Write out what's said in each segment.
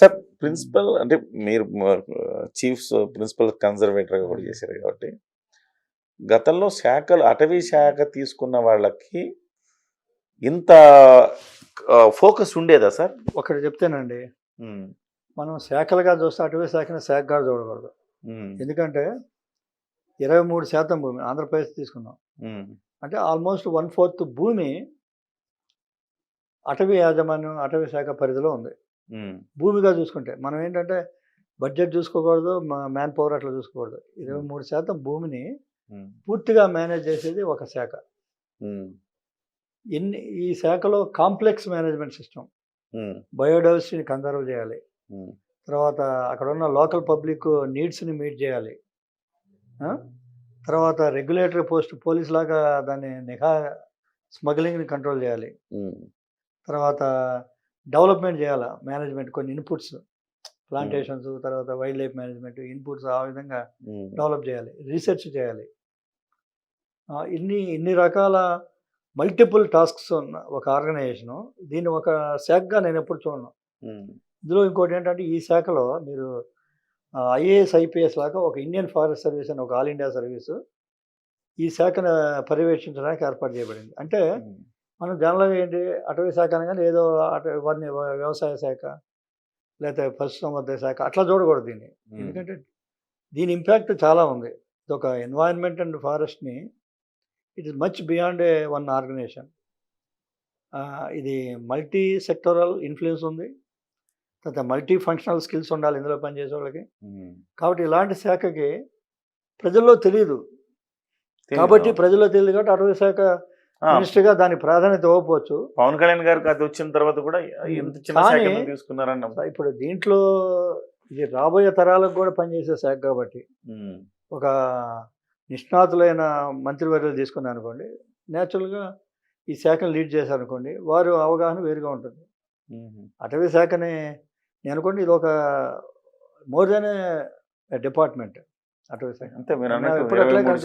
Sir principal అంటే మీరు chiefs principal కన్జర్వేటర్గా కూడా చేశారు కాబట్టి గతంలో శాఖలు అటవీ శాఖ తీసుకున్న వాళ్ళకి ఇంత ఫోకస్ ఉండేదా సార్? ఒకటి చెప్తేనండి. మనం శాఖలుగా చూస్తే అటవీ శాఖని శాఖగా చూడకూడదు. ఎందుకంటే ఇరవై మూడు శాతం భూమి ఆంధ్రప్రదేశ్ తీసుకున్నాం. అంటే ఆల్మోస్ట్ వన్ ఫోర్త్ భూమి అటవీ యాజమాన్యం అటవీ శాఖ పరిధిలో ఉంది. భూమిగా చూసుకుంటే మనం ఏంటంటే బడ్జెట్ చూసుకోకూడదు మ్యాన్ పవర్ అట్లా చూసుకోకూడదు. ఇరవై మూడు శాతం భూమిని పూర్తిగా మేనేజ్ చేసేది ఒక శాఖ. ఎన్ని ఈ శాఖలో కాంప్లెక్స్ మేనేజ్మెంట్ సిస్టమ్ బయోడైవర్సిటీని కన్జర్వ్ చేయాలి. తర్వాత అక్కడ ఉన్న లోకల్ పబ్లిక్ నీడ్స్ని మీట్ చేయాలి? తర్వాత రెగ్యులేటరీ పోస్ట్ పోలీస్ లాగా దాన్ని నిఘా స్మగ్లింగ్ని కంట్రోల్ చేయాలి. తర్వాత డెవలప్మెంట్ చేయాలి? మేనేజ్మెంట్ కొన్ని ఇన్పుట్స్ ప్లాంటేషన్స్ తర్వాత వైల్డ్ లైఫ్ మేనేజ్మెంట్ ఇన్పుట్స్ ఆ విధంగా డెవలప్ చేయాలి రీసెర్చ్ చేయాలి. ఇన్ని ఇన్ని రకాల మల్టిపుల్ టాస్క్స్ ఉన్న ఒక ఆర్గనైజేషను దీన్ని ఒక శాఖగా నేను ఎప్పుడు చూడను. ఇందులో ఇంకోటి ఏంటంటే ఈ శాఖలో మీరు ఐఏఎస్ ఐపీఎస్ లాగా ఒక ఇండియన్ ఫారెస్ట్ సర్వీస్ అని ఒక ఆల్ ఇండియా సర్వీసు ఈ శాఖను పర్యవేక్షించడానికి ఏర్పాటు చేయబడింది. అంటే మనం జనరల్గా ఏంటి అటవీ శాఖ అనగానే ఏదో అట వన్య వ్యవసాయ శాఖ లేకపోతే పశుసంవర్ధక శాఖ అట్లా చూడకూడదు దీన్ని. ఎందుకంటే దీని ఇంపాక్ట్ చాలా ఉంది. ఇది ఒక environment and ఫారెస్ట్ని it is much beyond a one organisation. ఇది మల్టీ సెక్టరల్ ఇన్ఫ్లుయెన్స్ ఉంది. తర్వాత మల్టీ ఫంక్షనల్ స్కిల్స్ ఉండాలి ఇందులో పనిచేసే వాళ్ళకి. కాబట్టి ఇలాంటి శాఖకి ప్రజల్లో తెలియదు. కాబట్టి ప్రజల్లో తెలియదు కాబట్టి అటవీ శాఖ మినిస్టర్గా దాని ప్రాధాన్యత ఇవ్వకపోవచ్చు. పవన్ కళ్యాణ్ గారికి అది వచ్చిన తర్వాత కూడా ఎంత చిన్న తీసుకున్నారన్న ఇప్పుడు దీంట్లో ఇది రాబోయే తరాలకు కూడా పనిచేసే శాఖ కాబట్టి ఒక నిష్ణాతులైన మంత్రివర్యులు తీసుకున్నారు అనుకోండి న్యాచురల్గా ఈ శాఖను లీడ్ చేశారనుకోండి వారు అవగాహన వేరుగా ఉంటుంది. అటవీ శాఖని నేను అనుకోండి ఇది ఒక మోర్ దెన్ డిపార్ట్మెంట్ అటవీ శాఖ. అంతే మీరు.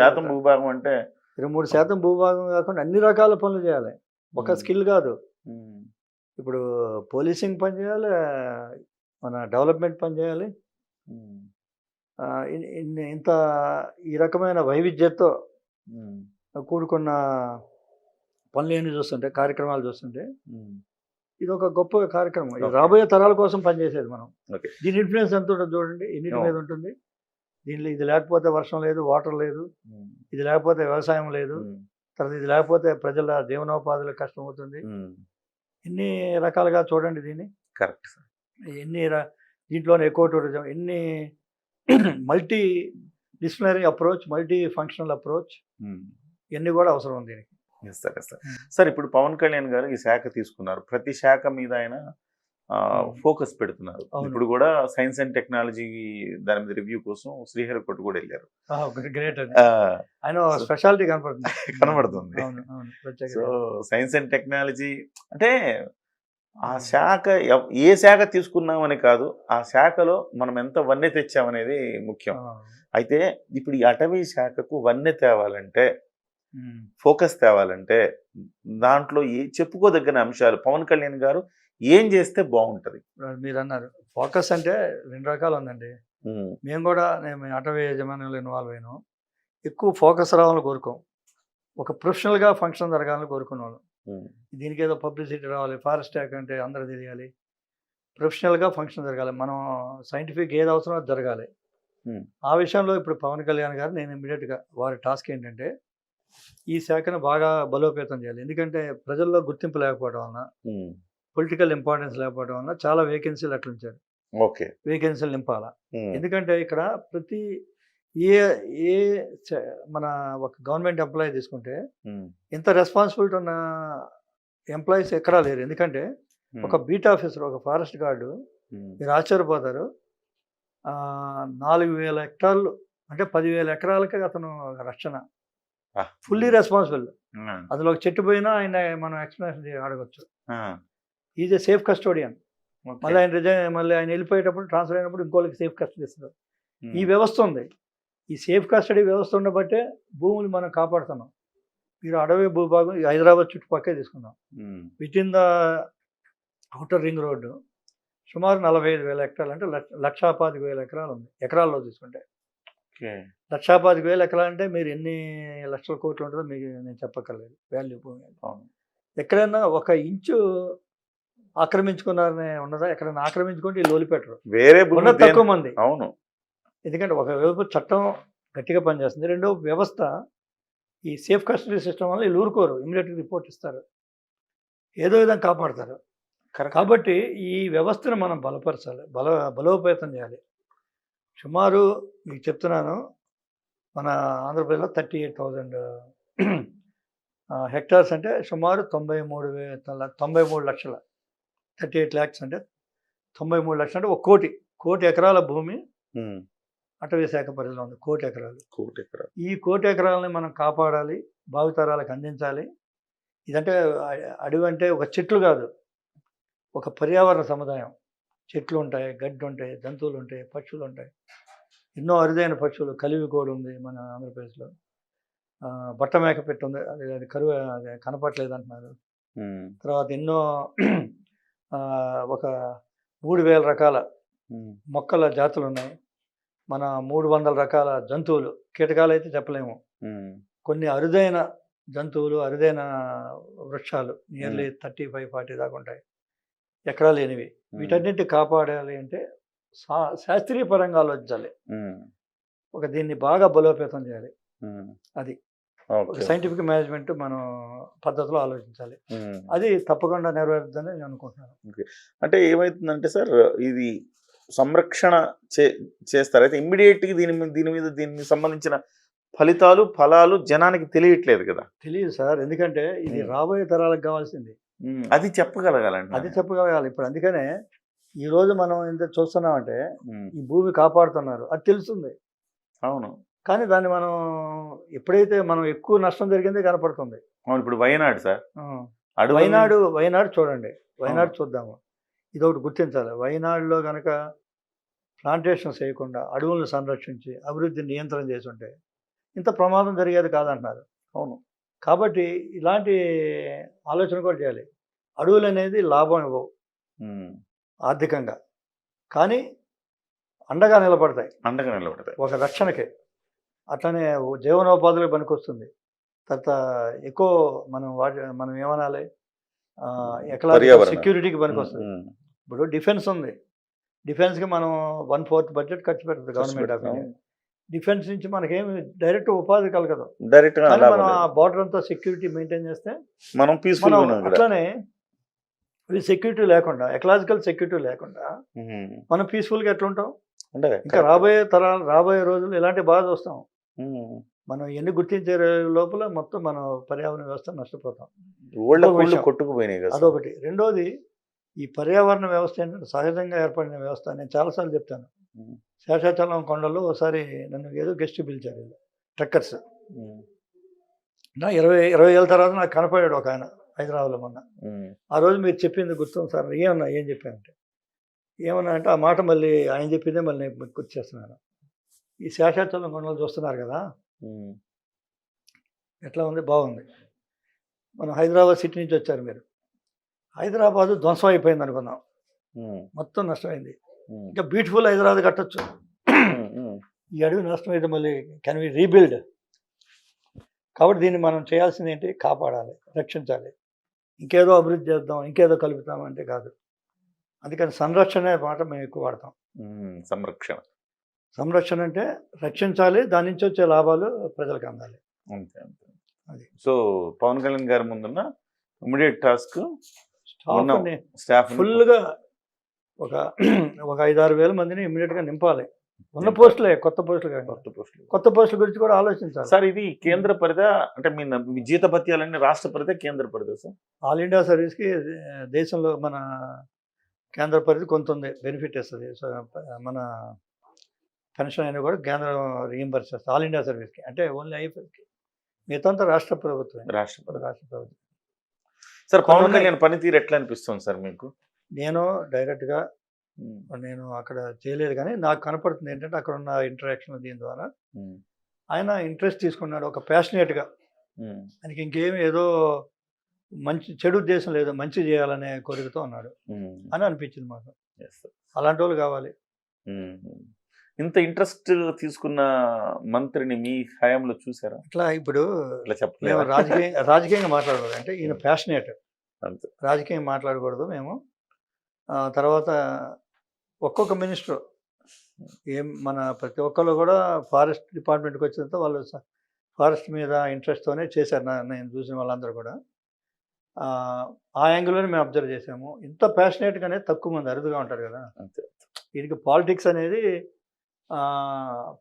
శాతం భూభాగం అంటే ఇరవై మూడు శాతం భూభాగం కాకుండా అన్ని రకాల పనులు చేయాలి. ఒక స్కిల్ కాదు. ఇప్పుడు పోలీసింగ్ పని చేయాలి మన డెవలప్మెంట్ పని చేయాలి. ఇంత ఈ రకమైన వైవిధ్యతో కూడుకున్న పనులు ఏమి చూస్తుంటే కార్యక్రమాలు చూస్తుంటే. ఇది ఒక గొప్ప కార్యక్రమం. రాబోయే తరాల కోసం పనిచేసేది మనం. దీని ఇన్ఫ్లుయెన్స్ ఎంత ఉంటుంది చూడండి ఎన్నిటి. మీద ఉంటుంది. దీనిలో ఇది లేకపోతే వర్షం లేదు వాటర్ లేదు ఇది లేకపోతే వ్యవసాయం లేదు తర్వాత ఇది లేకపోతే ప్రజల జీవనోపాధులకు కష్టం అవుతుంది. ఎన్ని రకాలుగా చూడండి దీన్ని. Correct sir. ఎన్ని ర- దీంట్లోనే ఎకో టూరిజం ఎన్ని multi disciplinary approach multi functional approach. ఇవన్నీ కూడా అవసరం ఉంది దీనికి. yes, sir. సార్. ఇప్పుడు పవన్ కళ్యాణ్ గారు ఈ శాఖ తీసుకున్నారు. ప్రతి శాఖ మీద ఆయన ఫోకస్ పెడుతున్నారు. ఇప్పుడు కూడా సైన్స్ అండ్ టెక్నాలజీ దాని మీద రివ్యూ కోసం శ్రీహరికోట కూడా వెళ్ళారు. గ్రేట్ స్పెషాలిటీ కనపడుతుంది. కనబడుతుంది. సో సైన్స్ అండ్ టెక్నాలజీ అంటే ఆ శాఖ ఏ శాఖ తీసుకున్నామని కాదు ఆ శాఖలో మనం ఎంత వన్నె తెచ్చామనేది ముఖ్యం. అయితే ఇప్పుడు ఈ అటవీ శాఖకు వన్నె తేవాలంటే. ఫోకస్ తేవాలంటే దాంట్లో ఏ చెప్పుకోదగిన అంశాలు పవన్ కళ్యాణ్ గారు ఏం చేస్తే బాగుంటది? మీరు అన్నారు ఫోకస్ అంటే రెండు రకాలు ఉందండి మేము కూడా నేను అటవీ యజమానులు ఇన్వాల్వ్ అయినాం. ఎక్కువ ఫోకస్ రావాలని కోరుకోం. ఒక ప్రొఫెషనల్గా ఫంక్షన్ జరగాలని కోరుకునే వాళ్ళం దీనికి ఏదో పబ్లిసిటీ రావాలి ఫారెస్ట్ ట్యాక్ అంటే అందరూ తెలియాలి ప్రొఫెషనల్గా ఫంక్షన్ జరగాలి. మనం సైంటిఫిక్ ఏది అవసరమో అది జరగాలి. ఆ విషయంలో ఇప్పుడు పవన్ కళ్యాణ్ గారు నేను ఇమీడియట్గా వారి టాస్క్ ఏంటంటే ఈ శాఖను బాగా బలోపేతం చేయాలి. ఎందుకంటే ప్రజల్లో గుర్తింపు లేకపోవడం వలన పొలిటికల్ ఇంపార్టెన్స్ లేకపోవడం వలన చాలా వేకెన్సీలు అట్లా ఉంచారు ఓకే. వేకెన్సీలు నింపాలా. ఉమ్, ఎందుకంటే ఇక్కడ ప్రతి ఏ ఏ మన ఒక గవర్నమెంట్ ఎంప్లాయీ తీసుకుంటే ఉమ్, ఇంత రెస్పాన్సిబిలిటీ ఉన్న ఎంప్లాయీస్ ఎక్కడా లేరు. ఎందుకంటే ఉమ్, ఒక బీట్ ఆఫీసర్ ఒక ఫారెస్ట్ గార్డు మీరు ఆశ్చర్యపోతారు. ఆ, నాలుగు వేల హెక్టార్లు అంటే పదివేల ఎకరాలకి అతను రక్షణ. ఫుల్లీ రెస్పాన్సిబుల్ అందులో ఒక చెట్టు పోయినా ఆయన మనం ఎక్స్ప్లెనేషన్ అడగచ్చు ఈజ్ ఏ సేఫ్ కస్టోడియన్. మళ్ళీ ఆయన రిజైన్ మళ్ళీ ఆయన వెళ్ళిపోయేటప్పుడు ట్రాన్స్ఫర్ అయినప్పుడు ఇంకోళ్ళకి సేఫ్ కస్టడీ ఇస్తారు. ఉమ్, ఈ వ్యవస్థ ఉంది. ఈ సేఫ్ కస్టడీ వ్యవస్థ ఉండబట్టే భూములు మనం కాపాడుతున్నాం. మీరు అడవి భూభాగం హైదరాబాద్ చుట్టుపక్కల తీసుకుందాం. Within the outer ring road సుమారు నలభై ఐదు వేల ఎకరాలు అంటే లక్ష లక్షా పాతిక వేల ఎకరాలు ఉంది. ఎకరాల్లో తీసుకుంటే. ఓకే. లక్షా పాతిక వేల ఎకరాలు అంటే మీరు ఎన్ని లక్షల కోట్లు ఉంటుందో మీకు నేను చెప్పక్కర్లేదు. వాల్యూ భూమి. ఎక్కడైనా ఒక ఇంచు ఆక్రమించుకున్నారనే ఉన్నదా? ఎక్కడైనా ఆక్రమించుకుంటే వీళ్ళు వదిలిపెట్టరు వేరే ఉన్న తక్కువ మంది. అవును. ఎందుకంటే ఒక వైపు చట్టం గట్టిగా పనిచేస్తుంది. రెండో వ్యవస్థ ఈ సేఫ్ కస్టడీ సిస్టమ్ వల్ల వీళ్ళు ఊరుకోరు. ఇమీడియట్గా రిపోర్ట్ ఇస్తారు. ఏదో విధంగా కాపాడతారు. కాబట్టి ఈ వ్యవస్థను మనం బలపరచాలి. బల బలోపేతం చేయాలి. సుమారు మీకు చెప్తున్నాను. మన ఆంధ్రప్రదేశ్లో థర్టీ ఎయిట్ థౌజండ్ హెక్టార్స్ అంటే సుమారు తొంభై మూడు వే తొంభై మూడు లక్షల థర్టీ ఎయిట్ ల్యాక్స్ అంటే తొంభై మూడు లక్షలు అంటే ఒక కోటి కోటి ఎకరాల భూమి. అటవీ శాఖ పరిధిలో ఉంది కోటి ఎకరాలు. కోటి ఎకరాలు. ఈ కోటి ఎకరాలని మనం కాపాడాలి భావితరాలకు అందించాలి. ఇదంటే అడవి అంటే ఒక చెట్లు కాదు ఒక పర్యావరణ సముదాయం. చెట్లు ఉంటాయి గడ్డి ఉంటాయి జంతువులు ఉంటాయి పక్షులు ఉంటాయి. ఎన్నో అరుదైన పక్షులు కలివి కూడా ఉంది మన ఆంధ్రప్రదేశ్లో. ఆ, బట్టమేక పెట్టి ఉంది అది అది కరువు అది కనపట్లేదు అంటున్నారు. తర్వాత ఎన్నో ఒక మూడు వేల రకాల. మొక్కల జాతులు ఉన్నాయి మన మూడు వందల రకాల జంతువులు కీటకాలు అయితే చెప్పలేము. కొన్ని అరుదైన జంతువులు అరుదైన వృక్షాలు నియర్లీ థర్టీ ఫైవ్ ఫార్టీ దాకా ఉంటాయి ఎక్కడా లేనివి వీటన్నిటి కాపాడాలి అంటే శా శాస్త్రీయ పరంగా ఆలోచించాలి. ఒక దీన్ని బాగా బలోపేతం చేయాలి. అది. సైంటిఫిక్ మేనేజ్మెంట్ మనం పద్ధతిలో ఆలోచించాలి. అది తప్పకుండా నెరవేరుద్దని నేను అనుకుంటున్నాను. అంటే ఏమవుతుందంటే సార్ ఇది సంరక్షణ చే చేస్తారు. అయితే ఇమ్మీడియట్గా దీని మీద దీని మీద దీనికి సంబంధించిన ఫలితాలు ఫలాలు జనానికి తెలియట్లేదు కదా? తెలియదు సార్. ఎందుకంటే ఇది. రాబోయే తరాలకు కావాల్సింది. అది చెప్పగలగాలండి అది చెప్పగలగాలి. ఇప్పుడు అందుకనే ఈ రోజు మనం ఎంత చూస్తున్నామంటే. ఈ భూమి కాపాడుతున్నారు. అది తెలుస్తుంది. అవును. కానీ దాన్ని మనం ఎప్పుడైతే మనం ఎక్కువ నష్టం జరిగిందే కనపడుతుంది. అవును ఇప్పుడు వైనాడు సార్. ఆ. అడవులు వైనాడు వైనాడు చూడండి. వైనాడు చూద్దాము. ఇది ఒకటి గుర్తించాలి. వైనాడులో కనుక ప్లాంటేషన్స్ చేయకుండా అడవులను సంరక్షించి అభివృద్ధిని నియంత్రణ చేసి ఉంటే ఇంత ప్రమాదం జరిగేది కాదంటున్నారు. అవును. కాబట్టి ఇలాంటి ఆలోచన కూడా చేయాలి. అడవులు అనేది లాభం ఇవ్వవు. ఉమ్. ఆర్థికంగా. కానీ అండగా నిలబడతాయి. అండగా నిలబడతాయి. ఒక రక్షణకే. అట్లనే జీవనోపాధులకు పనికొస్తుంది తర్వాత ఎక్కువ మనం వాటి మనం ఏమనాలి పర్యావరణ. సెక్యూరిటీకి పనికొస్తుంది. ఇప్పుడు డిఫెన్స్ ఉంది డిఫెన్స్కి మనం వన్ ఫోర్త్ బడ్జెట్ ఖర్చు పెడుతుంది గవర్నమెంట్ ఆఫ్ ఇండియా. డిఫెన్స్ నుంచి మనకేమి డైరెక్ట్ ఉపాధి కలగదు డైరెక్ట్ మనం ఆ. బార్డర్ అంతా సెక్యూరిటీ మెయింటైన్ చేస్తే మనం పీస్ఫుల్ అట్లనే సెక్యూరిటీ లేకుండా ఎకలాజికల్ సెక్యూరిటీ లేకుండా. మనం పీస్ఫుల్గా ఎట్లుంటాం ఇంకా రాబోయే తరాలు రాబోయే రోజులు ఇలాంటి బాధ వస్తాం. మనం ఎన్ని గుర్తించే లోపల మొత్తం మనం పర్యావరణ వ్యవస్థ నష్టపోతాం. కొట్టుకుపోయినాయి. అదొకటి రెండోది ఈ పర్యావరణ వ్యవస్థ ఏంటంటే సహజంగా ఏర్పడిన వ్యవస్థ నేను చాలాసార్లు చెప్తాను. శేషాచలం కొండల్లో ఒకసారి నన్ను ఏదో గెస్ట్ పిలిచారు ట్రెక్కర్స్. నా ఇరవై ఇరవై ఏళ్ళ తర్వాత నాకు కనపడాడు ఒక ఆయన హైదరాబాద్లో మొన్న. ఆ రోజు మీరు చెప్పింది గుర్తుంది సార్ ఏమన్నా ఏం చెప్పానంటే ఏమన్నా అంటే ఆ మాట మళ్ళీ ఆయన చెప్పిందే మళ్ళీ నేను గుర్తు చేస్తున్నాను ఈ శేషాచలం కొండలు చూస్తున్నారు కదా. ఎట్లా ఉంది? బాగుంది. మనం హైదరాబాద్ సిటీ నుంచి వచ్చారు మీరు. హైదరాబాద్ ధ్వంసం అయిపోయింది అనుకుందాం. ఉమ్. మొత్తం నష్టమైంది. ఇంకా బ్యూటిఫుల్ హైదరాబాద్ కట్టొచ్చు. ఈ అడవి నష్టం అయితే మళ్ళీ కెన్ వి రీబిల్డ్ కాబట్టి దీన్ని మనం చేయాల్సింది ఏంటి? కాపాడాలి రక్షించాలి. ఇంకేదో అభివృద్ధి చేద్దాం ఇంకేదో కలుపుతాం అంటే కాదు. అందుకని సంరక్షణ మాట మేము ఎక్కువ వాడతాం. సంరక్షణ. సంరక్షణ అంటే రక్షించాలి దాని నుంచి వచ్చే లాభాలు ప్రజలకు అందాలి. అంతే అంతే. అది. సో పవన్ కళ్యాణ్ గారి ముందున్న ఇమీడియట్ టాస్క్ స్టాఫ్ ఫుల్గా ఒక ఒక ఐదారు వేల మందిని ఇమ్మీడియట్గా నింపాలి. ఉన్న పోస్టులే కొత్త పోస్టులు కొత్త పోస్టులు కొత్త పోస్టుల గురించి కూడా ఆలోచించాలి. సార్ ఇది కేంద్ర పరిధా అంటే మీ జీత భత్యాలన్నీ రాష్ట్ర పరిధా కేంద్ర పరిధా సార్? ఆల్ ఇండియా సర్వీస్కి దేశంలో మన కేంద్ర పరిధి కొంత ఉంది బెనిఫిట్ ఇస్తుంది. మన పెన్షన్ అయినా కూడా కేంద్రం రీఎంబర్స్ చేస్తుంది ఆల్ ఇండియా సర్వీస్కి అంటే ఓన్లీ ఐఎఫ్ఎస్కి మిగతా రాష్ట్ర ప్రభుత్వం రాష్ట్ర రాష్ట్ర ప్రభుత్వం. సార్ పవన్ కళ్యాణ్ పనితీరు ఎట్లా అనిపిస్తుంది సార్ మీకు? నేను డైరెక్ట్గా నేను అక్కడ చేయలేదు కానీ నాకు కనపడుతుంది ఏంటంటే అక్కడ ఉన్న ఇంటరాక్షన్ దీని ద్వారా. ఆయన ఇంట్రెస్ట్ తీసుకున్నాడు. ఒక ప్యాషనేట్గా. ఆయనకి ఇంకేం ఏదో మంచి చెడు ఉద్దేశం లేదు. మంచి చేయాలనే కోరికతో ఉన్నాడు. అని అనిపించింది మాకు. అలాంటి వాళ్ళు కావాలి. ఇంత ఇంట్రెస్ట్ తీసుకున్న మంత్రిని మీ హయాంలో చూసారా? ఇట్లా ఇప్పుడు ఇట్లా మేము చెప్పలేదు రాజకీయ రాజకీయంగా మాట్లాడకూడదు. అంటే ఈయన ప్యాషనేట్ అంతే. రాజకీయం మాట్లాడకూడదు మేము. ఆ, తర్వాత ఒక్కొక్క మినిస్టర్ ఏం మన ప్రతి ఒక్కళ్ళు కూడా ఫారెస్ట్ డిపార్ట్మెంట్కి వచ్చినంత వాళ్ళు స- ఫారెస్ట్ మీద ఇంట్రెస్ట్తోనే చేశారు నా నేను చూసిన వాళ్ళందరూ కూడా. ఆ, ఆ యాంగిల్లోనే మేము అబ్జర్వ్ చేసాము ఇంత ప్యాషనేట్గా అనేది తక్కువ మంది అరుదుగా ఉంటారు కదా. అంతే. దీనికి పాలిటిక్స్ అనేది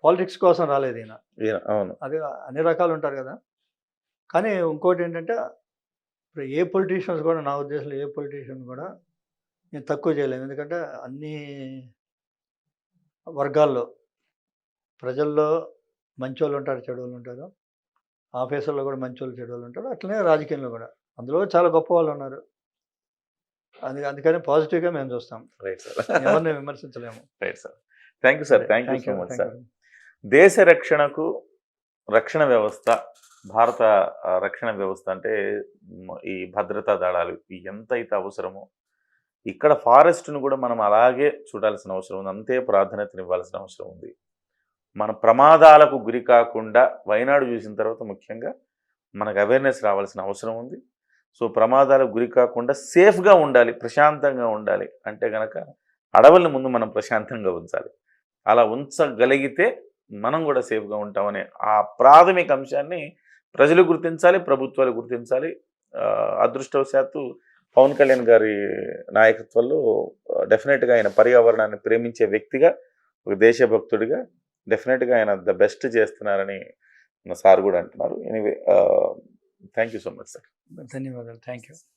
పాలిటిక్స్ కోసం రాలేదు ఈయన. అవును. అది అన్ని రకాలు ఉంటారు కదా. కానీ ఇంకోటి ఏంటంటే ఇప్పుడు ఏ పొలిటీషియన్స్ కూడా నా ఉద్దేశంలో ఏ పొలిటీషియన్ కూడా నేను తక్కువ చేయలేము ఎందుకంటే అన్ని వర్గాల్లో ప్రజల్లో మంచోళ్ళు ఉంటారు చెడువులు ఉంటారు. ఆఫీసుల్లో కూడా మంచోళ్ళు చెడువులు ఉంటారు. అట్లనే రాజకీయంలో కూడా. అందులో చాలా గొప్ప వాళ్ళు ఉన్నారు. అందుక అందుకని పాజిటివ్గా మేము చూస్తాం. రైట్ సార్ ఎవరిని విమర్శించలేము. Right sir thank you sir thank you so much sir. దేశ రక్షణకు రక్షణ వ్యవస్థ భారత రక్షణ వ్యవస్థ అంటే ఈ భద్రతా దళాలు ఎంత అయితే అవసరమో ఇక్కడ ఫారెస్ట్ను కూడా మనం అలాగే చూడాల్సిన అవసరం ఉంది. అంతే ప్రాధాన్యతనివ్వాల్సిన అవసరం ఉంది. మన ప్రమాదాలకు గురి కాకుండా వైనాడు చూసిన తర్వాత ముఖ్యంగా మనకు అవేర్నెస్ రావాల్సిన అవసరం ఉంది. సో ప్రమాదాలకు గురి కాకుండా సేఫ్గా ఉండాలి ప్రశాంతంగా ఉండాలి. అంటే గనక అడవుల్ని ముందు మనం ప్రశాంతంగా ఉంచాలి. అలా ఉంచగలిగితే మనం కూడా సేఫ్గా ఉంటామనే ఆ ప్రాథమిక అంశాన్ని ప్రజలు గుర్తించాలి ప్రభుత్వాలు గుర్తించాలి. అదృష్టవశాత్తు పవన్ కళ్యాణ్ గారి నాయకత్వంలో డెఫినెట్గా ఆయన పర్యావరణాన్ని ప్రేమించే వ్యక్తిగా ఒక దేశభక్తుడిగా డెఫినెట్గా ఆయన ద బెస్ట్ చేస్తున్నారని సార్ కూడా అంటున్నారు. Anyway thank you so much sir. ధన్యవాదాలు. Thank you